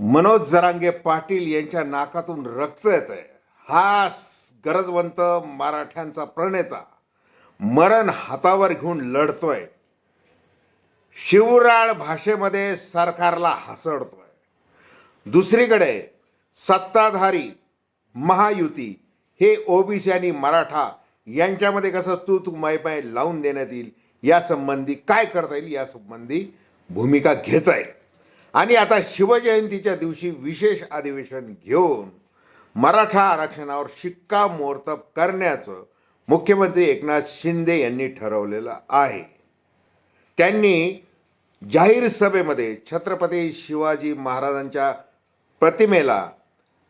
मनोज जरांगे पाटील यांच्या नाकातून रक्त येत आहे हा गरजवंत मराठ्यांचा प्रणेता. मरण हातावर घेऊन लढतोय. शिवराळ भाषेमध्ये सरकारला हसडतोय. दुसरीकडे सत्ताधारी महायुती हे ओबीसी आणि मराठा यांच्यामध्ये कसं तू तू माय पाय लावून देण्यात येईल यासंबंधी काय करता येईल यासंबंधी भूमिका घेता येईल. आणि आता शिवजयंतीच्या दिवशी विशेष अधिवेशन घेऊन मराठा आरक्षणावर शिक्कामोर्तब करण्याचं मुख्यमंत्री एकनाथ शिंदे यांनी ठरवलेलं आहे. त्यांनी जाहीर सभेमध्ये छत्रपती शिवाजी महाराजांच्या प्रतिमेला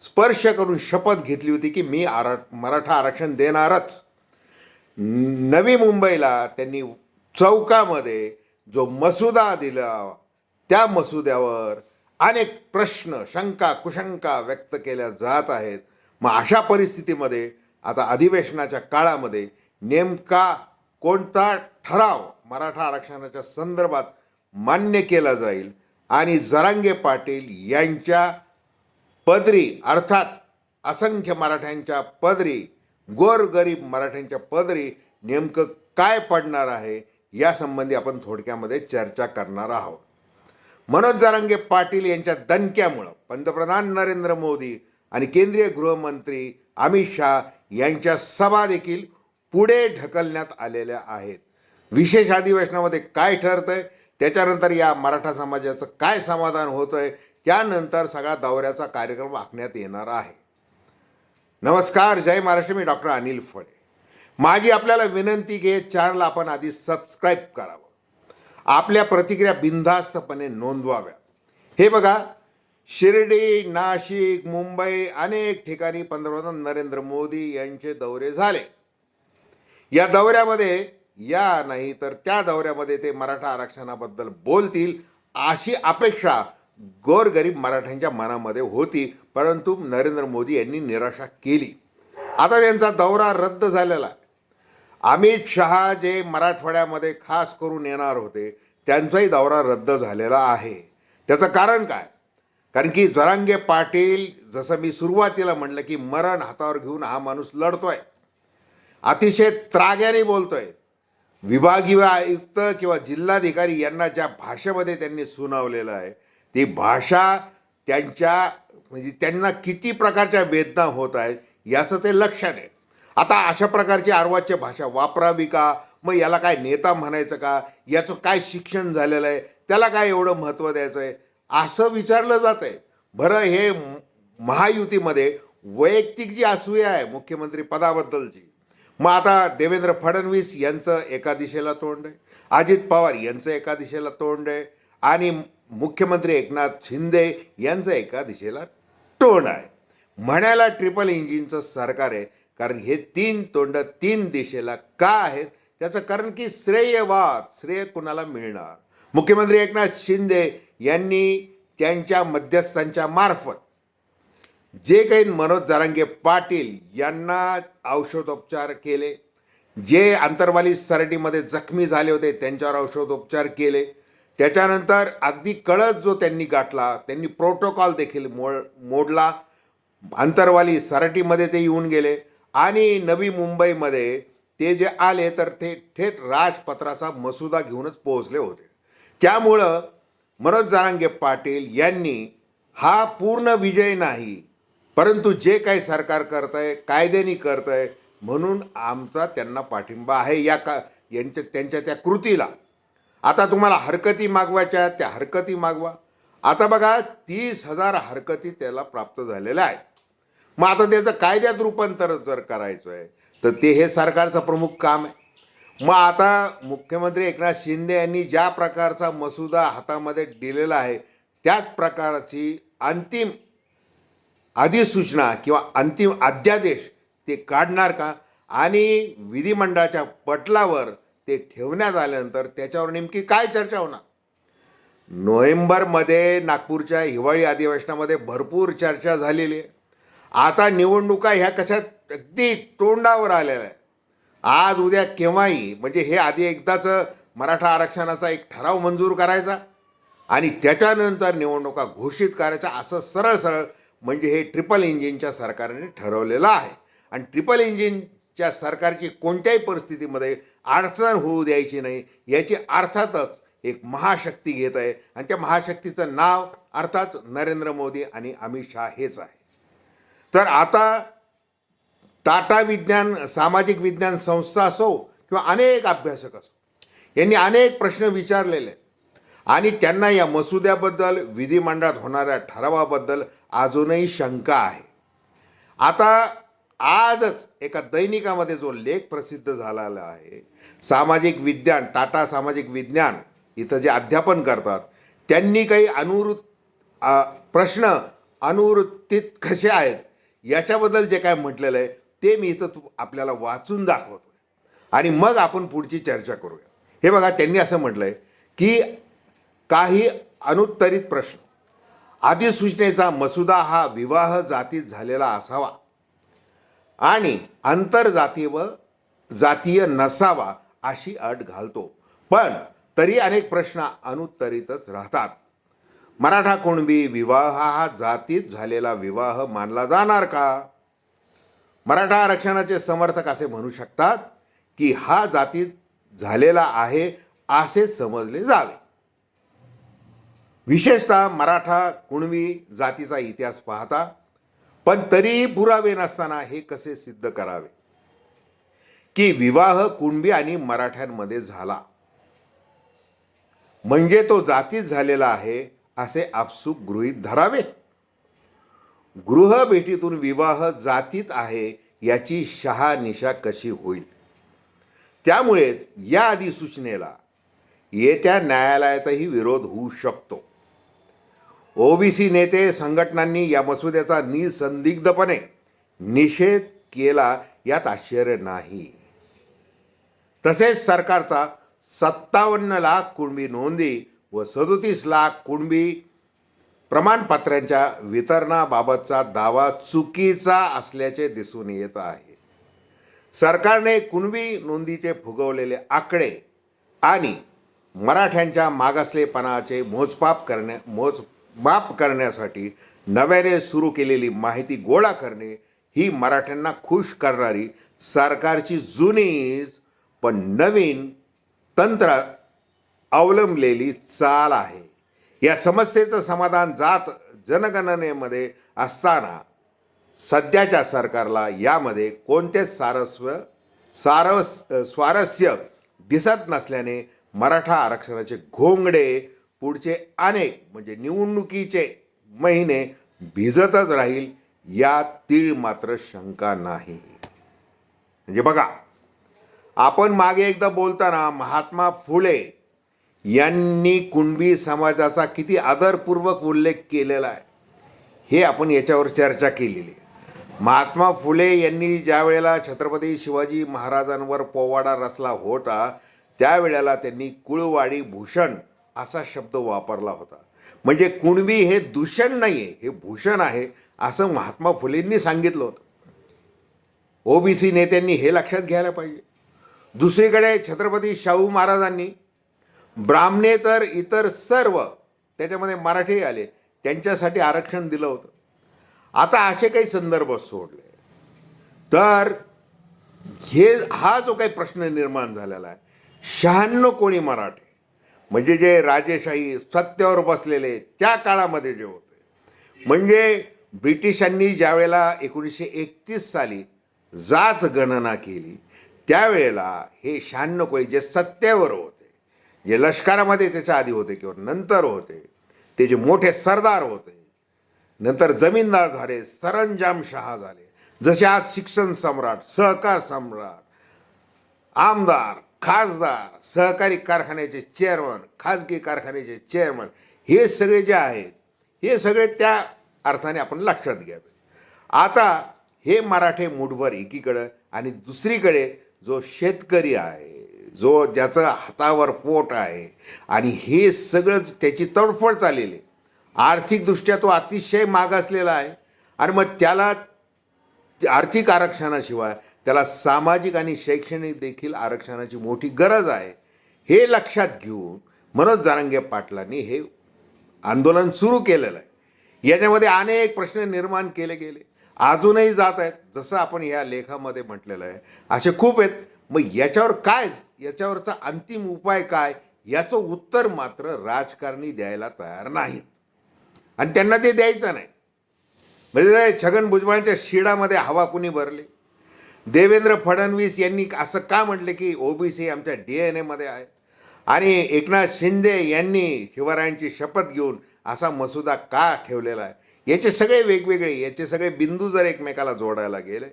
स्पर्श करून शपथ घेतली होती की मी आरा मराठा आरक्षण देणारच. नवी मुंबईला त्यांनी चौकामध्ये जो मसुदा दिला त्या मसुद्यावर अनेक प्रश्न शंका कुशंका व्यक्त केल्या जात आहेत. मग अशा परिस्थितीमध्ये आता अधिवेशनाच्या काळामध्ये नेमका कोणता ठराव मराठा आरक्षणाच्या संदर्भात मान्य केला जाईल? आणि जरांगे पाटील यांच्या पदरी अर्थात असंख्य मराठ्यांच्या पदरी गोरगरीब मराठ्यांच्या पदरी नेमकं काय पडणार आहे? यासंबंधी आपण थोडक्यामध्ये चर्चा करणार आहोत. मनोज जारंगे पाटील यांच्या दणक्यामुळं पंतप्रधान नरेंद्र मोदी आणि केंद्रीय गृहमंत्री अमित शहा यांच्या सभा देखील पुढे ढकलण्यात आलेल्या आहेत. विशेष अधिवेशनामध्ये काय ठरतंय? त्याच्यानंतर या मराठा समाजाचं काय समाधान होतं आहे त्यानंतर सगळा दौऱ्याचा कार्यक्रम आखण्यात येणार आहे. नमस्कार जय महाराष्ट्र. मी डॉक्टर अनिल फळे. माझी आपल्याला विनंती की हे चॅनल आपण आधी सबस्क्राईब करावं. आपल्या प्रतिक्रिया बिनधास्तपणे नोंदवाव्या. हे बघा शिर्डी नाशिक मुंबई अनेक ठिकाणी पंतप्रधान नरेंद्र मोदी यांचे दौरे झाले. या दौऱ्यामध्ये या नाही तर त्या दौऱ्यामध्ये ते मराठा आरक्षणाबद्दल बोलतील अशी अपेक्षा गोरगरीब मराठ्यांच्या मनामध्ये होती परंतु नरेंद्र मोदी यांनी निराशा केली. आता त्यांचा दौरा रद्द झालेला अमित शहा जे मराठवाड्यामध्ये खास करून येणार होते त्यांचाही दौरा रद्द झालेला आहे. त्याचं कारण काय? कारण की जरांगे पाटील जसं मी सुरुवातीला म्हणलं की मरण हातावर घेऊन हा माणूस लढतोय. अतिशय त्राग्याने बोलतोय. विभागीय आयुक्त किंवा जिल्हाधिकारी यांना ज्या भाषेमध्ये त्यांनी सुनावलेलं आहे ती भाषा त्यांच्या म्हणजे त्यांना किती प्रकारच्या वेदना होत आहेत याचं ते लक्षण आहे. आता अशा प्रकारची अर्वाच्य भाषा वापरावी का? मग याला काय नेता म्हणायचं का? याचं काय शिक्षण झालेलं आहे? त्याला काय एवढं महत्त्व द्यायचं आहे असं विचारलं जात आहे बरं हे महायुतीमध्ये वैयक्तिक जी असूया आहे मुख्यमंत्री पदाबद्दलची मग आता देवेंद्र फडणवीस यांचं एका दिशेला तोंड आहे. अजित पवार यांचं एका दिशेला तोंड आहे. आणि मुख्यमंत्री एकनाथ शिंदे यांचं एका दिशेला तोंड आहे. म्हणायला ट्रिपल इंजिनचं सरकार आहे. कारण हे तीन तोंड तीन दिशेला का आहेत? त्याचं कारण की श्रेयवाद श्रेय कुणाला मिळणार? मुख्यमंत्री एकनाथ शिंदे यांनी त्यांच्या मध्यस्थांच्या मार्फत जे काही मनोज जारांगे पाटील यांना औषधोपचार केले जे आंतरवाली सरटीमध्ये जखमी झाले होते त्यांच्यावर औषधोपचार केले. त्याच्यानंतर अगदी कळत जो त्यांनी गाठला त्यांनी प्रोटोकॉल देखील मोड मोडला. आंतरवाली सराटीमध्ये ते येऊन गेले. आणि नवी मुंबईमध्ये ते जे आले तर ते थेट राजपत्राचा मसुदा घेऊनच पोहोचले होते. त्यामुळं मनोज जारांगे पाटील यांनी हा पूर्ण विजय नाही परंतु जे काही सरकार करत आहे कायद्यानी करत आहे म्हणून आमचा त्यांना पाठिंबा आहे या का यांच्या त्यांच्या त्या कृतीला. आता तुम्हाला हरकती मागवायच्या त्या हरकती मागवा. आता बघा तीस हजार हरकती त्याला प्राप्त झालेल्या आहेत. मग आता त्याचं कायद्यात रूपांतर जर करायचं आहे तर ते हे सरकारचं प्रमुख काम आहे. मग आता मुख्यमंत्री एकनाथ शिंदे यांनी ज्या प्रकारचा मसुदा हातामध्ये दिलेला आहे त्याच प्रकारची अंतिम अधिसूचना किंवा अंतिम अध्यादेश ते काढणार का? आणि विधिमंडळाच्या पटलावर ते ठेवण्यात आल्यानंतर त्याच्यावर नेमकी काय चर्चा होणार? नोव्हेंबरमध्ये नागपूरच्या हिवाळी अधिवेशनामध्ये भरपूर चर्चा झालेली आहे. आता निवडणुका ह्या कशात अगदी तोंडावर आलेल्या आहे आज उद्या केव्हाही म्हणजे हे आधी एकदाच मराठा आरक्षणाचा एक ठराव मंजूर करायचा आणि त्याच्यानंतर निवडणुका घोषित करायच्या असं सरळ सरळ म्हणजे हे ट्रिपल इंजिनच्या सरकारने ठरवलेलं आहे. आणि ट्रिपल इंजिनच्या सरकारची कोणत्याही परिस्थितीमध्ये अडचण होऊ द्यायची नाही याची अर्थातच एक महाशक्ती घेत आहे. आणि त्या महाशक्तीचं नाव अर्थात नरेंद्र मोदी आणि अमित शहा हेच आहे. तर आता टाटा विज्ञान सामाजिक विज्ञान संस्था असो किंवा अनेक अभ्यासक असो यांनी अनेक प्रश्न विचारलेले आहेत. आणि त्यांना या मसुद्याबद्दल विधिमंडळात होणाऱ्या ठरावाबद्दल अजूनही शंका आहे. आता आजच एका दैनिकामध्ये जो लेख प्रसिद्ध झालेला आहे सामाजिक विज्ञान टाटा सामाजिक विज्ञान इथं जे अध्यापन करतात त्यांनी काही अनुवृत्त प्रश्न अनुवृत्तीत कसे आहेत? याच्याबद्दल जे काय म्हटलेलं आहे ते मी इथं तू आपल्याला वाचून दाखवतो आणि मग आपण पुढची चर्चा करूया. हे बघा त्यांनी असं म्हटलं आहे की काही अनुत्तरित प्रश्न. अधिसूचनेचा मसुदा हा विवाह जातीत झालेला असावा आणि आंतरजातीय व जातीय नसावा अशी अट घालतो. पण तरी अनेक प्रश्न अनुत्तरितच राहतात. मराठा कुणबी विवाह हा जातीत झालेला विवाह मानला जाणार का? मराठा आरक्षणाचे समर्थक असे म्हणू शकतात की हा जातीत झालेला आहे असे समजले जावे. विशेषतः मराठा कुणबी जातीचा इतिहास पाहता पण तरीही पुरावे नसताना हे कसे सिद्ध करावे? की विवाह कुणबी आणि मराठ्यांमध्ये झाला? म्हणजे तो जातीत झालेला आहे असे आपसूक गृहीत धरावे. गृहभेटीतून विवाह जातीत आहे याची शहानिशा कशी होईल? त्यामुळेच या अधिसूचनेला येत्या न्यायालयाचाही विरोध होऊ शकतो. ओबीसी नेते संघटनांनी या मसुद्याचा निसंदिग्धपणे निषेध केला यात आश्चर्य नाही. तसेच सरकारचा सत्तावन्न लाख कुणबी नोंदी व सदोतीस लाख कुणबी प्रमाणपत्रांच्या वितरणाबाबतचा दावा चुकीचा असल्याचे दिसून येत आहे. सरकारने कुणबी नोंदीचे फुगवलेले आकडे आणि मराठ्यांच्या मागासलेपणाचे मोजमाप करण्या मोजमाप करण्यासाठी नव्याने सुरू केलेली माहिती गोळा करणे ही मराठ्यांना खुश करणारी सरकारची जुनीच पण नवीन तंत्र अवलंबलेली चाल आहे. या समस्येचं समाधान जात जनगणनेमध्ये असताना सध्याच्या सरकारला यामध्ये कोणतेच सारस्व सारस स्वारस्य दिसत नसल्याने मराठा आरक्षणाचे घोंगडे पुढचे अनेक म्हणजे निवडणुकीचे महिने भिजतच राहील यात तीळ मात्र शंका नाही. म्हणजे बघा आपण मागे एकदा बोलताना महात्मा फुले यांनी कुणबी समाजाचा किती आदरपूर्वक उल्लेख केलेला आहे हे आपण याच्यावर चर्चा केलेली आहे. महात्मा फुले यांनी ज्या वेळेला छत्रपती शिवाजी महाराजांवर पोवाडा रचला होता त्यावेळेला त्यांनी कुळवाडी भूषण असा शब्द वापरला होता. म्हणजे कुणबी हे दूषण नाही आहे हे भूषण आहे असं महात्मा फुलेंनी सांगितलं होतं. ओबीसी नेत्यांनी हे लक्षात घ्यायला पाहिजे. दुसरीकडे छत्रपती शाहू महाराजांनी ब्राह्मणे तर इतर सर्व त्याच्यामध्ये मराठी आले त्यांच्यासाठी आरक्षण दिलं होतं. आता असे काही संदर्भ सोडले. तर हे हा जो काही प्रश्न निर्माण झालेला आहे शहाण्णव कोणी मराठे म्हणजे जे राजेशाही सत्तेवर बसलेले त्या काळामध्ये जे होते म्हणजे ब्रिटिशांनी ज्यावेळेला एकोणीसशे एकतीस साली जात गणना केली त्यावेळेला हे शहाण्णव कोळी जे सत्तेवर होते जे लष्करामध्ये त्याच्या आधी होते किंवा नंतर होते ते जे मोठे सरदार होते नंतर जमीनदार झाले सरंजाम शहा झाले. जसे आज शिक्षण सम्राट सहकार सम्राट आमदार खासदार सहकारी कारखान्याचे चेअरमन खाजगी कारखान्याचे चेअरमन हे सगळे जे आहेत हे सगळे त्या अर्थाने आपण लक्षात घ्यावे. आता हे मराठे मुठभर एकीकडं आणि दुसरीकडे जो शेतकरी आहे जो ज्याचं हातावर पोट आहे आणि हे सगळं त्याची तडफड चाललेली आहे. आर्थिकदृष्ट्या तो अतिशय मागासलेला आहे. आणि मग त्याला आर्थिक आरक्षणाशिवाय त्याला सामाजिक आणि शैक्षणिक देखील आरक्षणाची मोठी गरज आहे हे लक्षात घेऊन मनोज जारंगे पाटलांनी हे आंदोलन सुरू केलेलं आहे. याच्यामध्ये अनेक प्रश्न निर्माण केले गेले. अजूनही जात आहेत. जसं आपण ह्या लेखामध्ये म्हटलेलं आहे. असे खूप आहेत. मग याच्यावर काय याच्यावरचा अंतिम उपाय काय? याचं उत्तर मात्र राजकारणी द्यायला तयार नाहीत. आणि त्यांना ते द्यायचं नाही. म्हणजे छगन भुजबळांच्या शिडामध्ये हवा कुणी भरली? देवेंद्र फडणवीस यांनी असं का म्हटले की ओबीसी आमच्या डी एन एमध्ये आहे? आणि एकनाथ शिंदे यांनी शिवरायांची शपथ घेऊन असा मसुदा का ठेवलेला आहे? याचे सगळे वेगवेगळे याचे सगळे बिंदू जर एकमेकाला जोडायला गेले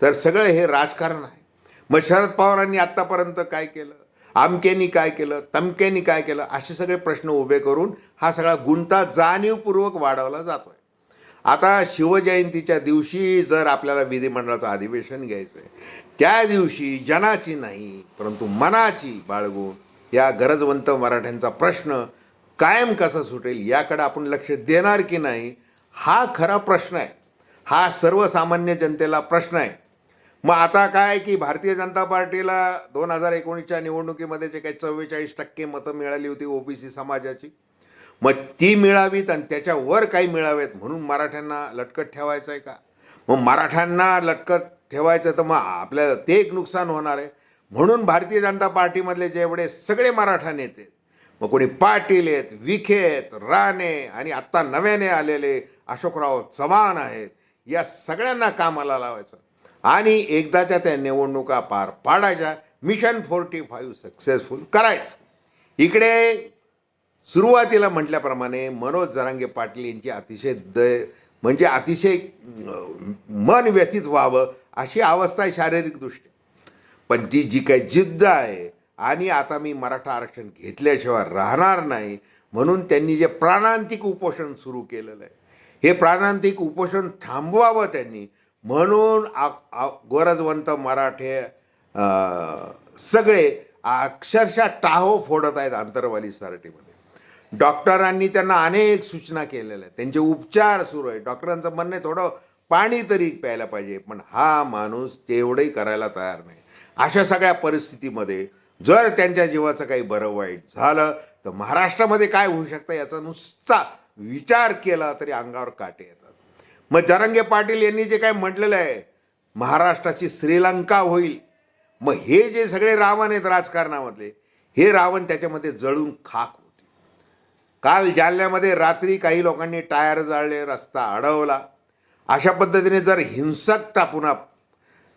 तर सगळं हे राजकारण आहे. मग शरद पवारांनी आत्तापर्यंत काय केलं? आमक्यांनी काय केलं? तमक्यांनी काय केलं? असे सगळे प्रश्न उभे करून हा सगळा गुंता जाणीवपूर्वक वाढवला जातो आहे आता शिवजयंतीच्या दिवशी जर आपल्याला विधिमंडळाचं अधिवेशन घ्यायचं आहे त्या दिवशी जनाची नाही परंतु मनाची बाळगून या गरजवंत मराठ्यांचा प्रश्न कायम कसा सुटेल याकडे आपण लक्ष देणार की नाही हा खरा प्रश्न आहे. हा सर्वसामान्य जनतेला प्रश्न आहे. मग आता काय की भारतीय जनता पार्टीला दोन हजार एकोणीसच्या निवडणुकीमध्ये जे काही चव्वेचाळीस टक्के मतं मिळाली होती ओबीसी समाजाची मग ती मिळावीत आणि त्याच्यावर काही मिळावेत म्हणून मराठ्यांना लटकत ठेवायचं आहे का? मग मराठ्यांना लटकत ठेवायचं तर मग आपल्याला ते एक नुकसान होणार आहे. म्हणून भारतीय जनता पार्टीमधले जेवढे सगळे मराठा नेते मग कोणी पाटील आहेत विखे आहेत राणे आणि आत्ता नव्याने आलेले अशोकराव चव्हाण आहेत या सगळ्यांना कामाला लावायचं. आणि एकदाच्या त्या निवडणुका पार पाडायच्या. मिशन फोर्टी फाईव्ह सक्सेसफुल करायचं. इकडे सुरुवातीला म्हटल्याप्रमाणे मनोज जरांगे पाटील यांची अतिशय द म्हणजे अतिशय मन व्यथित व्हावं अशी अवस्था आहे शारीरिकदृष्ट्या. पण ती जी काही जिद्द आहे आणि आता मी मराठा आरक्षण घेतल्याशिवाय राहणार नाही म्हणून त्यांनी जे प्राणांतिक उपोषण सुरू केलेलं आहे. हे प्राणांतिक उपोषण थांबवावं त्यांनी म्हणून आ आ- मराठे सगळे अक्षरशः टाहो फोडत आहेत आंतरवाली सराटीमध्ये डॉक्टरांनी त्यांना अनेक सूचना केलेल्या आहेत. त्यांचे उपचार सुरू आहे डॉक्टरांचं म्हणणं आहे थोडं पाणी तरी प्यायला पाहिजे पण हा माणूस तेवढंही करायला तयार नाही. अशा सगळ्या परिस्थितीमध्ये जर त्यांच्या जीवाचं काही बरं वाईट झालं तर महाराष्ट्रामध्ये काय होऊ शकतं याचा नुसता विचार केला तरी अंगावर काटे येतात. मग जरंगे पाटील यांनी जे काय म्हटलेलं आहे महाराष्ट्राची श्रीलंका होईल. मग हे जे सगळे रावण आहेत राजकारणामधले हे रावण त्याच्यामध्ये जळून खाक होते. काल जालन्यामध्ये रात्री काही लोकांनी टायर जाळले रस्ता अडवला. अशा पद्धतीने जर हिंसकता पुन्हा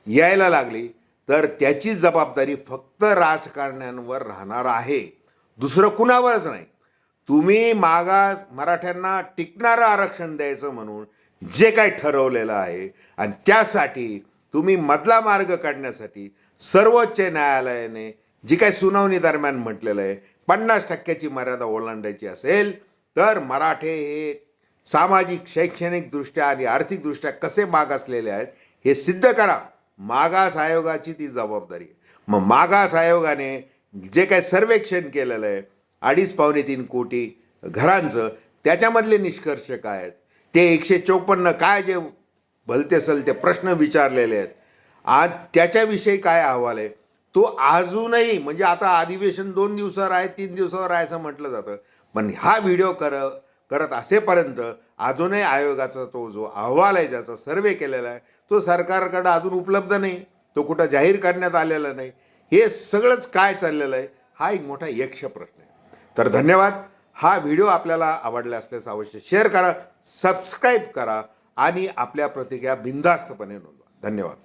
यायला लागली तर त्याची जबाबदारी फक्त राजकारण्यांवर राहणार आहे. दुसरं कुणावरच नाही. तुम्ही मागा मराठ्यांना टिकणारं आरक्षण द्यायचं म्हणून जे काय ठरवलेलं आहे. आणि त्यासाठी तुम्ही मधला मार्ग काढण्यासाठी सर्वोच्च न्यायालयाने जी काही सुनावणी दरम्यान म्हटलेलं आहे पन्नास टक्क्याची मर्यादा ओलांडायची असेल तर मराठे हे सामाजिक शैक्षणिकदृष्ट्या आणि आर्थिकदृष्ट्या कसे मागासलेले आहेत हे सिद्ध करा. मागास आयोगाची ती जबाबदारी मग मागास आयोगाने जे काय सर्वेक्षण केलेलं आहे अडीच पावणे तीन कोटी घरांचं त्याच्यामधले निष्कर्ष काय आहेत? ते एकशे चौपन्न काय जे भलते सलते प्रश्न विचारलेले आहेत. आज त्याच्याविषयी काय अहवाल आहे? तो अजूनही म्हणजे आता अधिवेशन दोन दिवसावर आहे तीन दिवसावर आहे असं म्हटलं जातं. पण हा व्हिडिओ कर करत असेपर्यंत अजूनही आयोगाचा तो जो अहवाल आहे ज्याचा सर्वे केलेला आहे तो सरकारकडं अजून उपलब्ध नाही. तो कुठं जाहीर करण्यात आलेला नाही. हे सगळंच काय चाललेलं आहे हा एक मोठा यक्ष प्रश्न आहे. तर धन्यवाद. हा व्हिडिओ आपल्याला आवडला असल्यास अवश्य शेअर करा. सबस्क्राईब करा आणि आपल्या प्रतिक्रिया बिनधास्तपणे नोंदवा. धन्यवाद.